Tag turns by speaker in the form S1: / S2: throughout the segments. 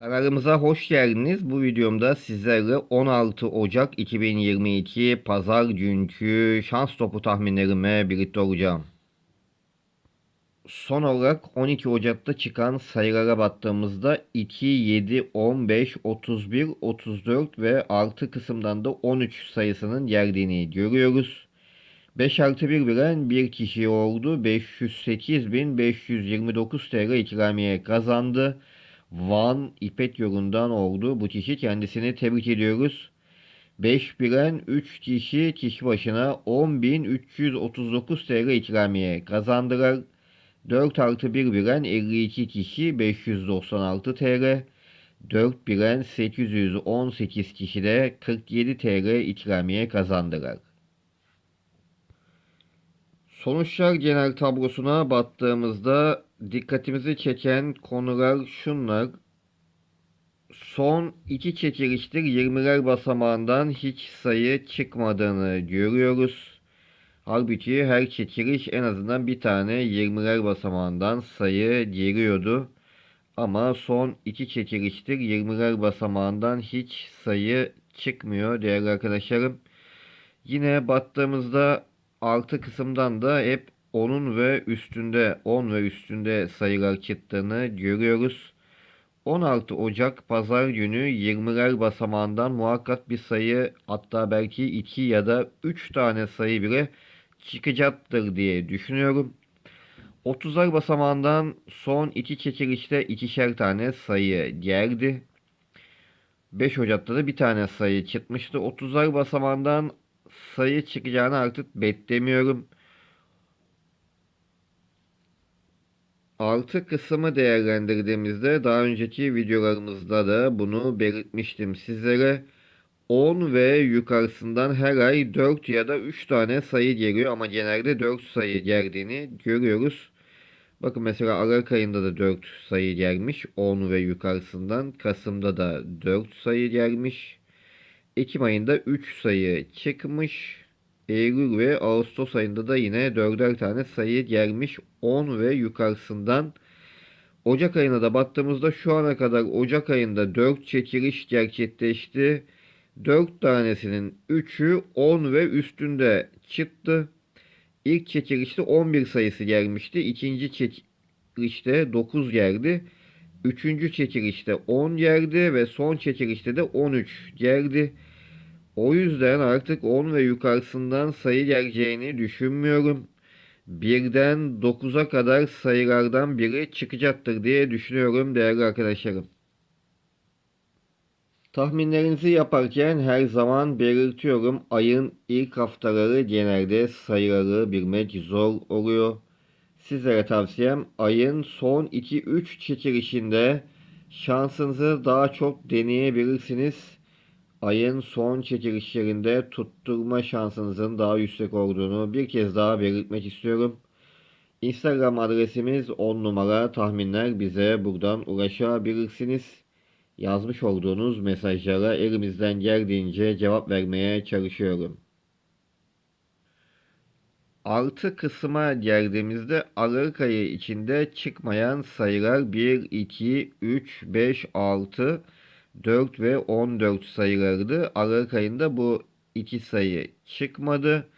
S1: Kanalımıza hoş geldiniz. Bu videomda sizlerle 16 Ocak 2022 Pazar günkü şans topu tahminlerime birlikte olacağım. Son olarak 12 Ocak'ta çıkan sayılara baktığımızda 2, 7, 15, 31, 34 ve artı kısımdan da 13 sayısının geldiğini görüyoruz. 5 artı 1 bilen bir kişi oldu. 508.529 TL ikramiye kazandı. Van İpek yolundan oldu. Bu kişi kendisini tebrik ediyoruz. 5 bilen 3 kişi kişi başına 10.339 TL ikramiye kazandılar. 4 artı 1 bilen 52 kişi 596 TL. 4 bilen 818 kişi de 47 TL ikramiye kazandılar. Sonuçlar genel tablosuna baktığımızda dikkatimizi çeken konular şunlar. Son iki çekiliştir 20'ler basamağından hiç sayı çıkmadığını görüyoruz. Halbuki her çekiliş en azından bir tane 20'ler basamağından sayı giriyordu. Ama son iki çekiliştir 20'ler basamağından hiç sayı çıkmıyor değerli arkadaşlarım. Yine baktığımızda artı kısımdan da hep 10'un ve üstünde 10 ve üstünde sayılar çıktığını görüyoruz. 16 Ocak pazar günü 20'ler basamağından muhakkak bir sayı hatta belki 2 ya da 3 tane sayı bile çıkacaktır diye düşünüyorum. 30'lar basamağından son iki çekilişte ikişer tane sayı geldi. 5 Ocak'ta da bir tane sayı çıkmıştı. 30'lar basamağından sayı çıkacağını artık beklemiyorum. Artı kısmı değerlendirdiğimizde daha önceki videolarımızda da bunu belirtmiştim sizlere. 10 ve yukarısından her ay 4 ya da 3 tane sayı geliyor ama genelde 4 sayı geldiğini görüyoruz. Bakın mesela Aralık ayında da 4 sayı gelmiş 10 ve yukarısından. Kasım'da da 4 sayı gelmiş. Ekim ayında 3 sayı çıkmış. Eylül ve Ağustos ayında da yine 4'er tane sayı gelmiş 10 ve yukarısından. Ocak ayına da baktığımızda şu ana kadar Ocak ayında 4 çekiliş gerçekleşti. 4 tanesinin 3'ü 10 ve üstünde çıktı. İlk çekilişte 11 sayısı gelmişti. İkinci çekilişte 9 geldi. Üçüncü çekilişte 10 geldi ve son çekilişte de 13 geldi. O yüzden artık 10 ve yukarısından sayı geleceğini düşünmüyorum. Birden 9'a kadar sayılardan biri çıkacaktır diye düşünüyorum değerli arkadaşlarım. Tahminlerinizi yaparken her zaman belirtiyorum ayın ilk haftaları genelde sayıları bilmek zor oluyor. Sizlere tavsiyem ayın son 2-3 çekilişinde şansınızı daha çok deneyebilirsiniz. Ayın son çekilişlerinde tutturma şansınızın daha yüksek olduğunu bir kez daha belirtmek istiyorum. Instagram adresimiz 10 numara tahminler bize buradan ulaşabilirsiniz yazmış olduğunuz mesajlara elimizden geldiğince cevap vermeye çalışıyorum. Artı kısma geldiğimizde Aralık ayı içinde çıkmayan sayılar 1, 2, 3, 5, 6, 4 ve 14 sayılardı. Aralık ayında bu iki sayı çıkmadı.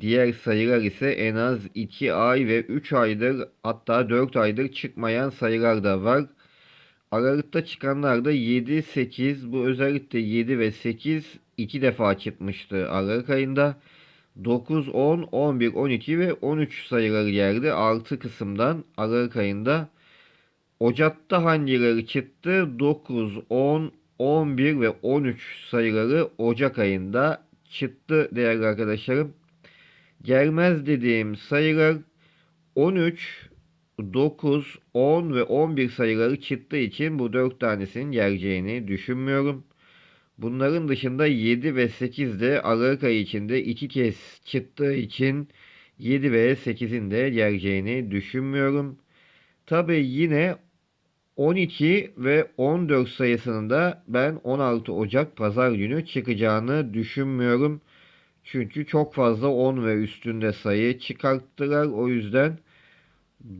S1: Diğer sayılar ise en az 2 ay ve 3 aydır hatta 4 aydır çıkmayan sayılar da var. Aralıkta çıkanlar da 7, 8 bu özellikle 7 ve 8 iki defa çıkmıştı Aralık ayında. 9, 10, 11, 12 ve 13 sayıları geldi. Artı kısımdan Aralık ayında. Ocak'ta hangileri çıktı? 9, 10, 11 ve 13 sayıları Ocak ayında çıktı değerli arkadaşlarım. Gelmez dediğim sayılar 13, 9, 10 ve 11 sayıları çıktığı için bu 4 tanesinin geleceğini düşünmüyorum. Bunların dışında 7 ve 8 de Aralık ayı içinde 2 kez çıktığı için 7 ve 8'in de geleceğini düşünmüyorum. Tabi yine 12 ve 14 sayısının da ben 16 Ocak pazar günü çıkacağını düşünmüyorum. Çünkü çok fazla 10 ve üstünde sayı çıkarttılar. O yüzden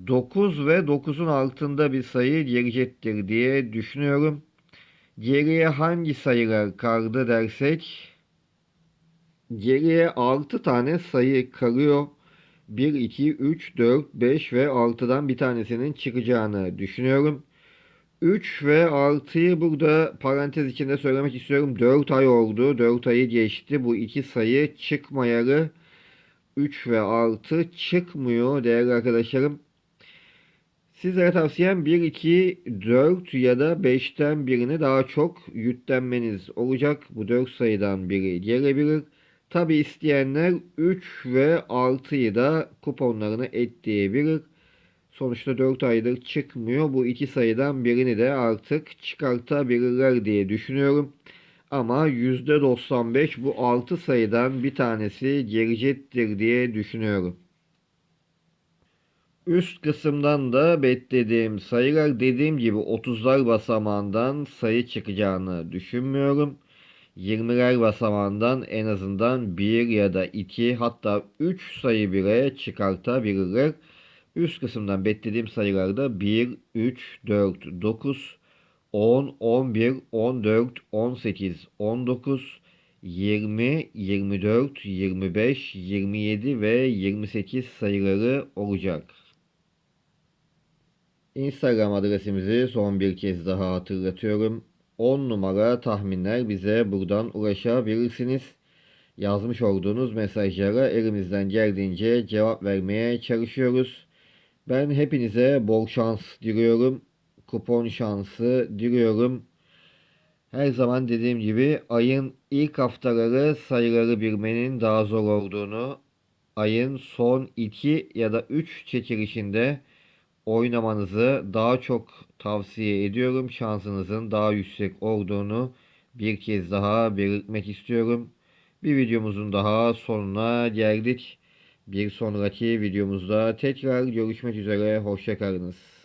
S1: 9 ve 9'un altında bir sayı gelecektir diye düşünüyorum. Geriye hangi sayılar kaldı dersek geriye 6 tane sayı kalıyor. 1, 2, 3, 4, 5 ve 6'dan bir tanesinin çıkacağını düşünüyorum. 3 ve 6'yı burada parantez içinde söylemek istiyorum. 4 ay oldu. 4 ayı geçti. Bu iki sayı çıkmayalı 3 ve 6 çıkmıyor değerli arkadaşlarım. Sizlere tavsiyem 1, 2, 4 ya da 5'ten birini daha çok yüklenmeniz olacak. Bu 4 sayıdan biri gelebilir. Tabi isteyenler 3 ve 6'yı da kuponlarına ekleyebilir. Sonuçta 4 aydır çıkmıyor. Bu iki sayıdan birini de artık çıkartabilirler diye düşünüyorum. Ama %95 bu 6 sayıdan bir tanesi gelecektir diye düşünüyorum. Üst kısımdan da beklediğim sayılar dediğim gibi 30'lar basamağından sayı çıkacağını düşünmüyorum. 20'ler basamağından en azından 1 ya da 2 hatta 3 sayı bile çıkartabilirler. Üst kısımdan beklediğim sayılarda 1, 3, 4, 9, 10, 11, 14, 18, 19, 20, 24, 25, 27 ve 28 sayıları olacak. Instagram adresimizi son bir kez daha hatırlatıyorum. 10 numara tahminler bize buradan ulaşabilirsiniz. Yazmış olduğunuz mesajlara elimizden geldiğince cevap vermeye çalışıyoruz. Ben hepinize bol şans diliyorum. Kupon şansı diliyorum. Her zaman dediğim gibi ayın ilk haftaları sayıları bilmenin daha zor olduğunu, ayın son 2 ya da 3 çekilişinde oynamanızı daha çok tavsiye ediyorum. Şansınızın daha yüksek olduğunu bir kez daha belirtmek istiyorum. Bir videomuzun daha sonuna geldik. Bir sonraki videomuzda tekrar görüşmek üzere. Hoşçakalınız.